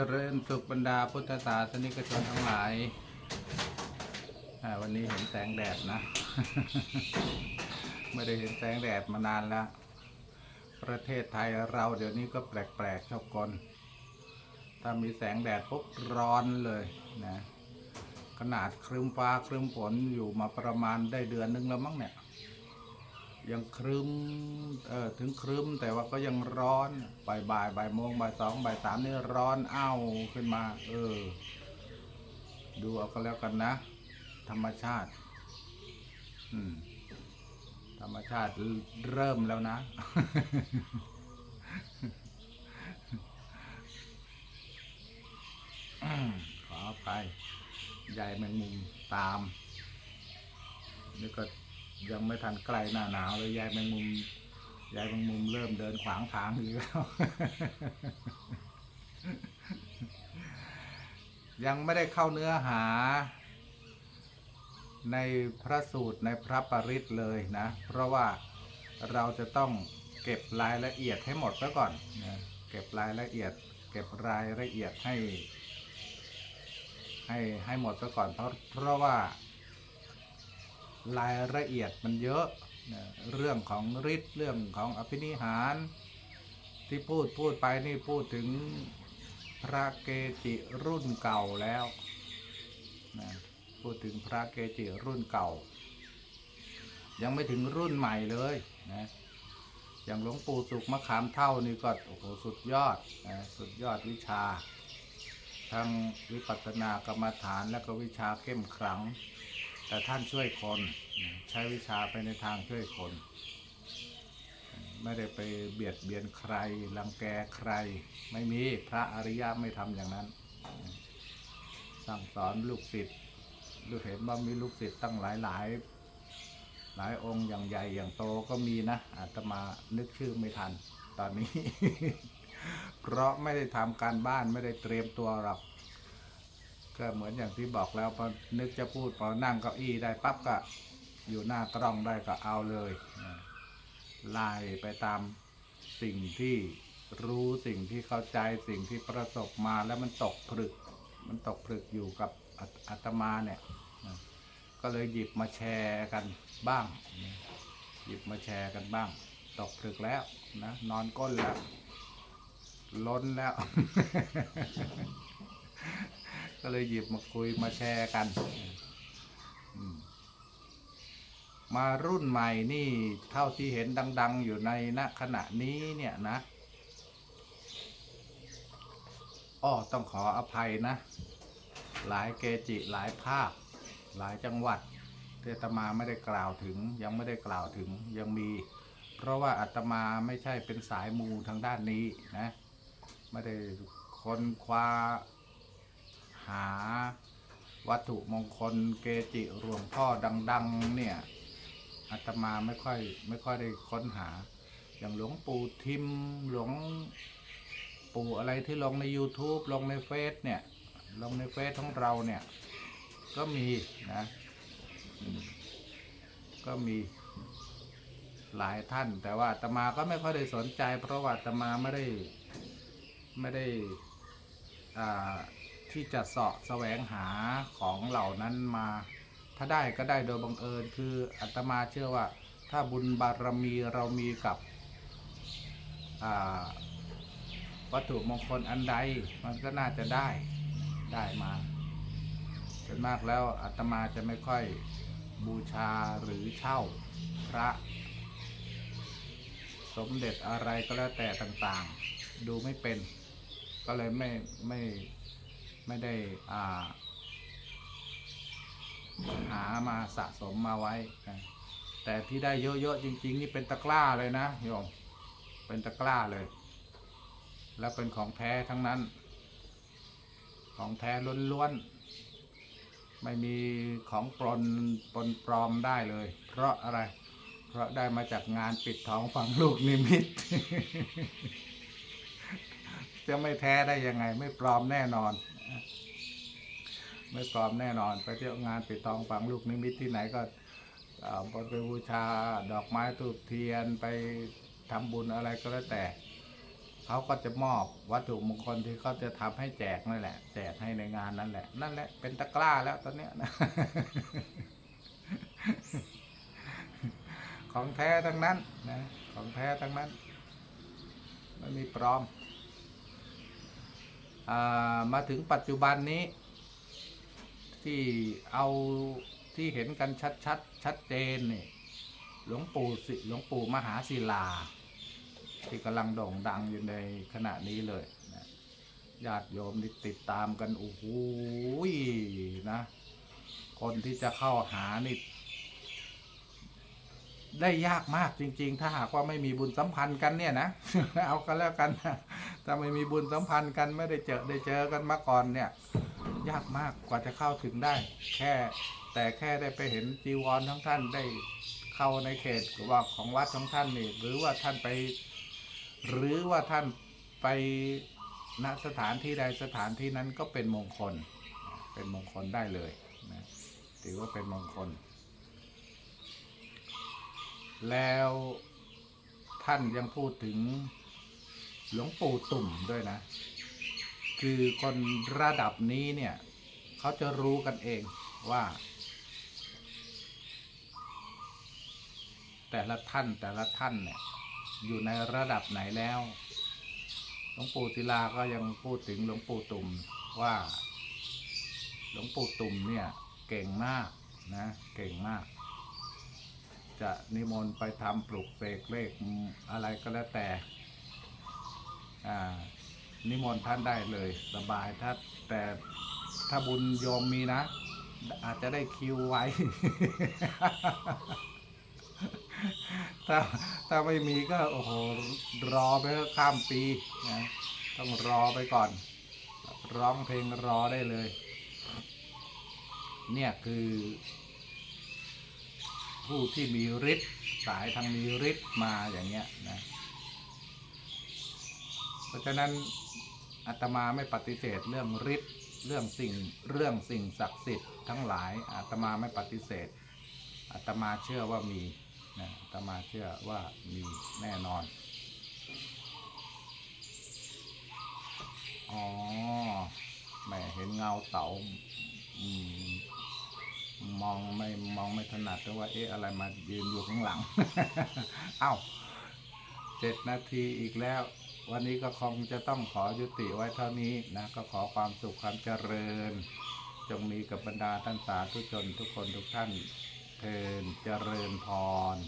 เจริญสุขบรรดาพุทธศาสนิกชนทั้งหลายวันนี้เห็นแสงแดดนะ ไม่ได้เห็นแสงแดดมานานแล้ว ประเทศไทยเราเดี๋ยวนี้ก็แปลกๆชอบกลถ้ามีแสงแดดปุ๊บร้อนเลยนะ ขนาดครึ้มฟ้าครึ้มฝนอยู่มาประมาณได้เดือนนึงแล้วมั้งเนี่ย ยังครึ้มเอ ถึงครึ้ม แต่ว่าก็ยังร้อนบ่ายบ่ายบ่ายโมงบ่ายสองบ่ายสามนี่ร้อนอ้าวขึ้นมา เออ ดูเอาก็แล้วกันนะ ธรรมชาติ อืม ธรรมชาติเริ่มแล้วนะ ขออภัยใหญ่แมงมุมตามนี่ก็ยังไม่ทันใกล้หน้าหนาวเลยยายแมงมุม ยายแมงมุมเริ่มเดินขวางทางอยู่แล้ว ยังไม่ได้เข้าเนื้อหา ในพระสูตรในพระปริตเลยนะ เพราะว่าเราจะต้องเก็บรายละเอียดให้หมดซะก่อนนะเก็บรายละเอียด เก็บรายละเอียดให้ ให้ให้หมดซะก่อนเพราะเพราะว่ารายละเอียดมันเยอะ เรื่องของฤทธิ์เรื่องของอภินิหาร ที่พูดพูดไปนี่พูดถึงพระเกจิรุ่นเก่าแล้วนะพูดถึงพระเกจิรุ่นเก่า ยังไม่ถึงรุ่นใหม่เลยนะอย่างหลวงปู่สุขมะขามเท่านี่ก็โอ้โหสุดยอดนะสุดยอดวิชาทั้งวิปัสสนากรรมฐานและก็วิชาเข้มขลัง แต่ท่านช่วยคนใช้วิชาไปในทางช่วยคน ไม่ได้ไปเบียดเบียนใครรังแกใคร ไม่มีพระอริยะไม่ทำอย่างนั้น สั่งสอนลูกศิษย์ลูกเห็นว่ามีลูกศิษย์ตั้งหลายหลายหลายองค์อย่างใหญ่อย่างโตก็มีนะอาตมานึกชื่อไม่ทันตอนนี้ เพราะไม่ได้ทำการบ้านไม่ได้เตรียมตัวหรอก ก็เหมือนอย่างที่บอกแล้วพอนึกจะพูดพอนั่งเก้าอี้ได้ปั๊บก็อยู่หน้ากล้องได้ก็เอาเลยไล่ไปตามสิ่งที่รู้สิ่งที่เข้าใจสิ่งที่ประสบมาแล้วมันตกผลึก มันตกผลึกอยู่กับอาตมาเนี่ยก็เลยหยิบมาแชร์กันบ้าง หยิบมาแชร์กันบ้าง ตกผลึกแล้วนะนอนก้นแล้ว ล้นแล้ว ก็เลยหยิบมาคุยมาแชร์กันมมารุ่นใหม่นี่เท่าที่เห็นดัง ๆ อยู่ในณขณะนี้เนี่ยนะอ้อต้องขออภัยนะ หลายเกจิหลายภาค หลายจังหวัดที่อาตมาไม่ได้กล่าวถึง ยังไม่ได้กล่าวถึงยังมี เพราะว่าอาตมาไม่ใช่เป็นสายมูทางด้านนี้นะ ไม่ได้ค้นคว้า หาวัตถุมงคลเกจิหลวงพ่อดัง ๆ เนี่ยอาตมาไม่ค่อยไม่ค่อยได้ค้นหา อย่างหลวงปู่ทิมหลวงปู่อะไรที่ลงใน YouTube ลงในเฟซเนี่ย ลงในเฟซของเราเนี่ย ก็มีนะ ก็มีหลายท่าน แต่ว่าอาตมาก็ไม่ค่อยได้สนใจ เพราะว่าอาตมาไม่ได้ไม่ได้อ่า ที่จะเสาะแสวงหาของเหล่านั้นมา ถ้าได้ก็ได้โดยบังเอิญคืออาตมาเชื่อว่า ถ้าบุญบารมีเรามีกับวัตถุมงคลอันใดมันก็น่าจะได้ได้มาส่วนมากแล้วอาตมาจะไม่ค่อยบูชาหรือเช่าพระ สมเด็จอะไรก็แล้วแต่ต่างๆ ดูไม่เป็น ก็เลยไม่ไม่ ไม่ได้อ่า หามาสะสมมาไว้นะแต่ที่ได้เยอะๆจริง ๆ นี่เป็นตะกร้าเลยนะโยมเป็นตะกร้าเลย แล้วเป็นของแท้ทั้งนั้น ของแท้ล้วนๆไม่มีของปลนปนปลอมได้เลย เพราะอะไร เพราะได้มาจากงานปิดทองฝังลูกนิมิต จะไม่แท้ได้ยังไง ไม่ปลอมแน่นอน ไม่ปลอมแน่นอน ไปเที่ยวงานปิดทองฝังลูกนิมิตที่ไหนก็ไปบูชาดอกไม้ทูบเทียนไปทำบุญอะไรก็แล้วแต่เขาก็จะมอบวัตถุมงคลที่เขาจะทำให้แจกนั่นแหละ แจกให้ในงานนั่นแหละ นั่นแหละเป็นตะกร้าแล้วตอนเนี้ยนะของแท้ทั้งนั้นนะของแท้ทั้งนั้นไม่มีปลอม มาถึงปัจจุบันนี้ ที่เอาที่เห็นกันชัดชัดๆชัดเจนนี่หลวงปู่สิหลวงปู่มหาศิลา ที่กำลังโด่งดังอยู่ในขณะนี้เลยนะญาติโยมที่ติดตามกันโอ้โหนะ คนที่จะเข้าหานี่ ได้ยากมากจริง ๆ ถ้าหากว่าไม่มีบุญสัมพันธ์กันเนี่ยนะ เอากันแล้วกันนะถ้าไม่มีบุญสัมพันธ์กันไม่ได้เจอได้เจอกันมาก่อนเนี่ย ยากมากกว่าจะเข้าถึงได้ แค่แต่แค่ได้ไปเห็นจีวรทั้งท่านได้เข้าในเขตว่าของวัดของท่านนี่หรือว่าท่านไป หรือว่าท่านไปณสถานที่ใดสถานที่นั้นก็เป็นมงคล เป็นมงคลได้เลยนะถือว่าเป็นมงคล แล้วท่านยังพูดถึงหลวงปู่ตุ่มด้วยนะ คือคนระดับนี้เนี่ย เขาจะรู้กันเองว่า แต่ละท่านแต่ละท่านเนี่ยอยู่ในระดับไหนแล้ว หลวงปู่ศิลาก็ยังพูดถึงหลวงปู่ตุ่มว่า หลวงปู่ตุ่มเนี่ยเก่งมากนะ เก่งมาก จะนิมนต์ไปทำปลุกเสกเลขอะไรก็แล้วแต่อ่านิมนต์ท่านได้เลยสบายถ้าแต่ถ้าบุญโยมมีนะ อาจจะได้คิวไว้ ถ้าถ้าไม่มีก็โอ้โหรอไปข้ามปีนะต้องรอไปก่อน ร้องเพลงรอได้เลย เนี่ยคือ ผู้ที่มีฤทธิ์สายทางมีฤทธิ์มาอย่างเงี้ยนะเพราะฉะนั้นอาตมาไม่ปฏิเสธเรื่องฤทธิ์เรื่องสิ่งเรื่องสิ่งศักดิ์สิทธิ์ทั้งหลายอาตมาไม่ปฏิเสธอาตมาเชื่อว่ามีนะอาตมาเชื่อว่ามีแน่นอนอ๋อแม่เห็นเงาเต่าอืม มองไม่มองไม่ถนัดแต่ว่าเอ๊ะอะไรมายืนอยู่ข้างหลัง เอ้าเจ็ดนาทีอีกแล้ว วันนี้ก็คงจะต้องขอยุติไว้เท่านี้นะ ก็ขอความสุขความเจริญ จงมีกับบรรดาท่านสาธุชนทุกคนทุกท่านเทินเจริญพร